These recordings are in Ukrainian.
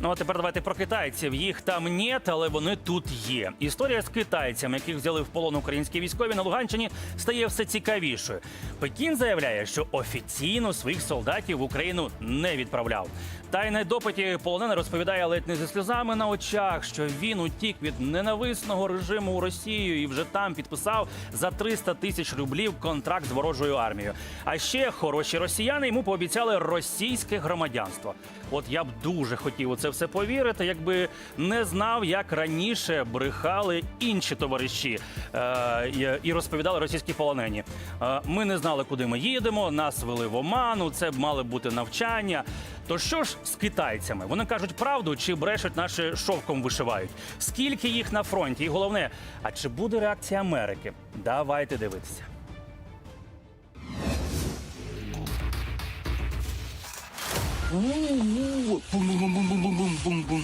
Ну а тепер давайте про китайців. Їх там нет, але вони тут є. Історія з китайцями, яких взяли в полон українські військові на Луганщині, стає все цікавішою. Пекін заявляє, що офіційно своїх солдатів в Україну не відправляв. Та й на допиті полонений розповідає ледь не зі сльозами на очах, що він утік від ненависного режиму у Росію і вже там підписав за 300 тисяч рублів контракт з ворожою армією. А ще хороші росіяни йому пообіцяли російське громадянство. От я б дуже хотів у це все повірити, якби не знав, як раніше брехали інші товариші е, і- розповідали російські полонені. Е, ми не знали, куди ми їдемо, нас вели в оману. Це мали бути навчання. То що ж з китайцями? Вони кажуть правду чи брешуть наші шовком вишивають? Скільки їх на фронті? І головне, а чи буде реакція Америки? Давайте дивитися. 呜嘣嘣嘣嘣嘣嘣嘣嘣嘣，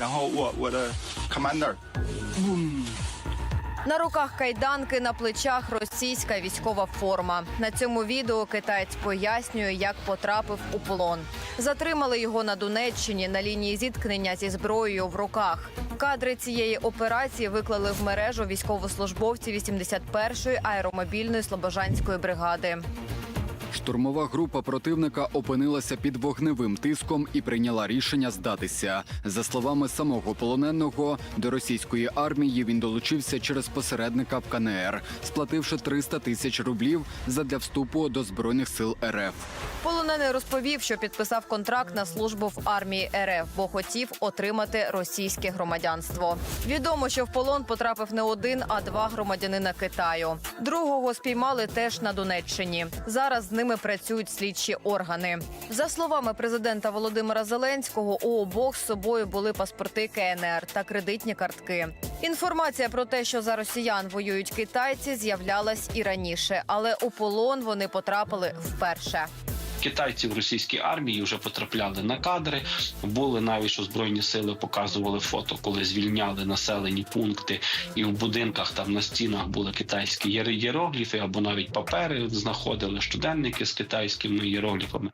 然后我我的 commander，嘣。 На руках кайданки, на плечах російська військова форма. На цьому відео китаєць пояснює, як потрапив у полон. Затримали його на Донеччині на лінії зіткнення зі зброєю в руках. Кадри цієї операції виклали в мережу військовослужбовці 81-ї аеромобільної слобожанської бригади. Штурмова група противника опинилася під вогневим тиском і прийняла рішення здатися. За словами самого полоненого, до російської армії він долучився через посередника в КНР, сплативши 300 тисяч рублів задля вступу до збройних сил РФ. Полонений розповів, що підписав контракт на службу в армії РФ, бо хотів отримати російське громадянство. Відомо, що в полон потрапив не один, а два громадянина Китаю. Другого спіймали теж на Донеччині. Зараз з ними працюють слідчі органи. За словами президента Володимира Зеленського, у обох з собою були паспорти КНР та кредитні картки. Інформація про те, що за росіян воюють китайці, з'являлась і раніше, але у полон вони потрапили вперше. Китайці в російській армії вже потрапляли на кадри. Були навіть що збройні сили показували фото, коли звільняли населені пункти, і в будинках там на стінах були китайські єр- єрогліфи або навіть папери знаходили щоденники з китайськими єрогліфами.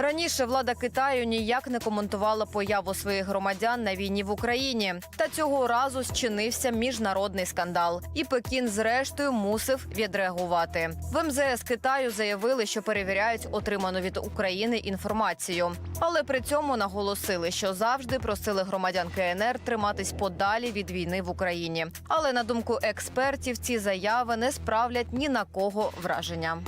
Раніше влада Китаю ніяк не коментувала появу своїх громадян на війні в Україні. Та цього разу зчинився міжнародний скандал, і Пекін, зрештою, мусив відреагувати. В МЗС Китаю заявили, що перевіряють отриману від України інформацію, але при цьому наголосили, що завжди просили громадян КНР триматись подалі від війни в Україні. Але на думку експертів, ці заяви не справлять ні на кого враження.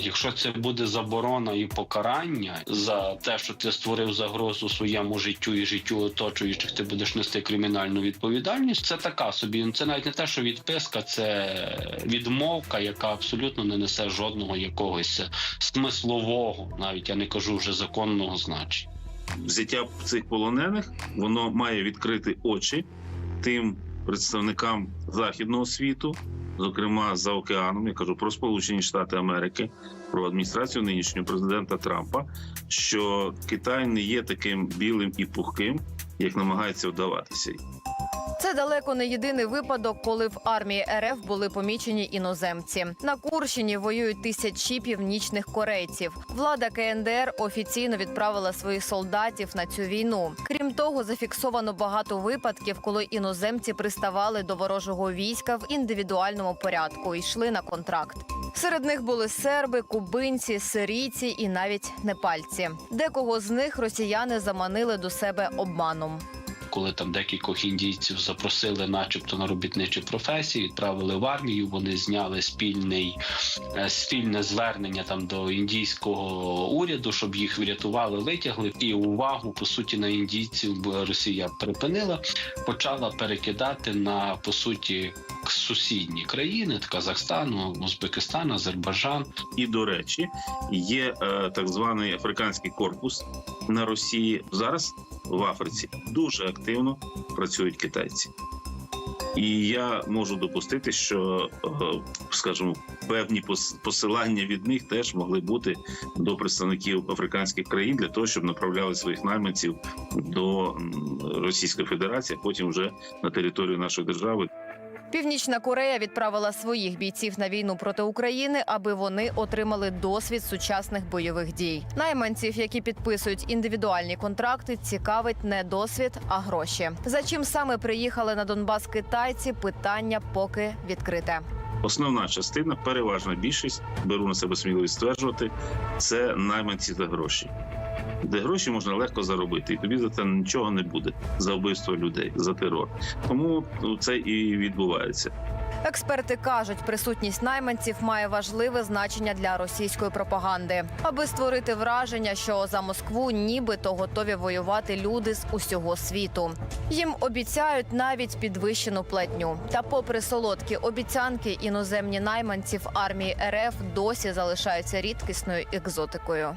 Якщо це буде заборона і покарання за те, що ти створив загрозу своєму життю і життю оточуючих, ти будеш нести кримінальну відповідальність. Це така собі. Це навіть не те, що відписка, це відмовка, яка абсолютно не несе жодного якогось смислового, навіть я не кажу вже законного значення. взяття цих полонених воно має відкрити очі тим представникам західного світу, зокрема за океаном. Я кажу про Сполучені Штати Америки, про адміністрацію нинішнього президента Трампа, що Китай не є таким білим і пухким, як намагається вдаватися. Це далеко не єдиний випадок, коли в армії РФ були помічені іноземці. На Курщині воюють тисячі північних корейців. Влада КНДР офіційно відправила своїх солдатів на цю війну. Крім того, зафіксовано багато випадків, коли іноземці приставали до ворожого війська в індивідуальному порядку і йшли на контракт. Серед них були серби, кубинці, сирійці і навіть непальці. Декого з них росіяни заманили до себе обманом. коли там декількох індійців запросили, начебто на робітничі професії, відправили в армію. Вони зняли спільний е, спільне звернення там до індійського уряду, щоб їх врятували, витягли. І увагу по суті на індійців б Росія припинила, почала перекидати на по суті сусідні країни Казахстан, Узбекистан, Азербайджан. І до речі, є е, так званий африканський корпус на Росії. Зараз в Африці дуже активно працюють китайці. І я можу допустити, що, е, скажімо, певні посилання від них теж могли бути до представників африканських країн для того, щоб направляли своїх найманців до Російської Федерації, а потім вже на територію нашої держави. Північна Корея відправила своїх бійців на війну проти України, аби вони отримали досвід сучасних бойових дій. Найманців, які підписують індивідуальні контракти, цікавить не досвід, а гроші. За чим саме приїхали на Донбас китайці? Питання поки відкрите. Основна частина, переважна більшість, беру на себе сміливість стверджувати, це найманці за гроші. Де гроші можна легко заробити, і тобі за це нічого не буде за вбивство людей, за терор. Тому ну, це і відбувається. Експерти кажуть, присутність найманців має важливе значення для російської пропаганди, аби створити враження, що за Москву нібито готові воювати люди з усього світу. Їм обіцяють навіть підвищену платню. Та, попри солодкі обіцянки, іноземні найманці в армії РФ досі залишаються рідкісною екзотикою.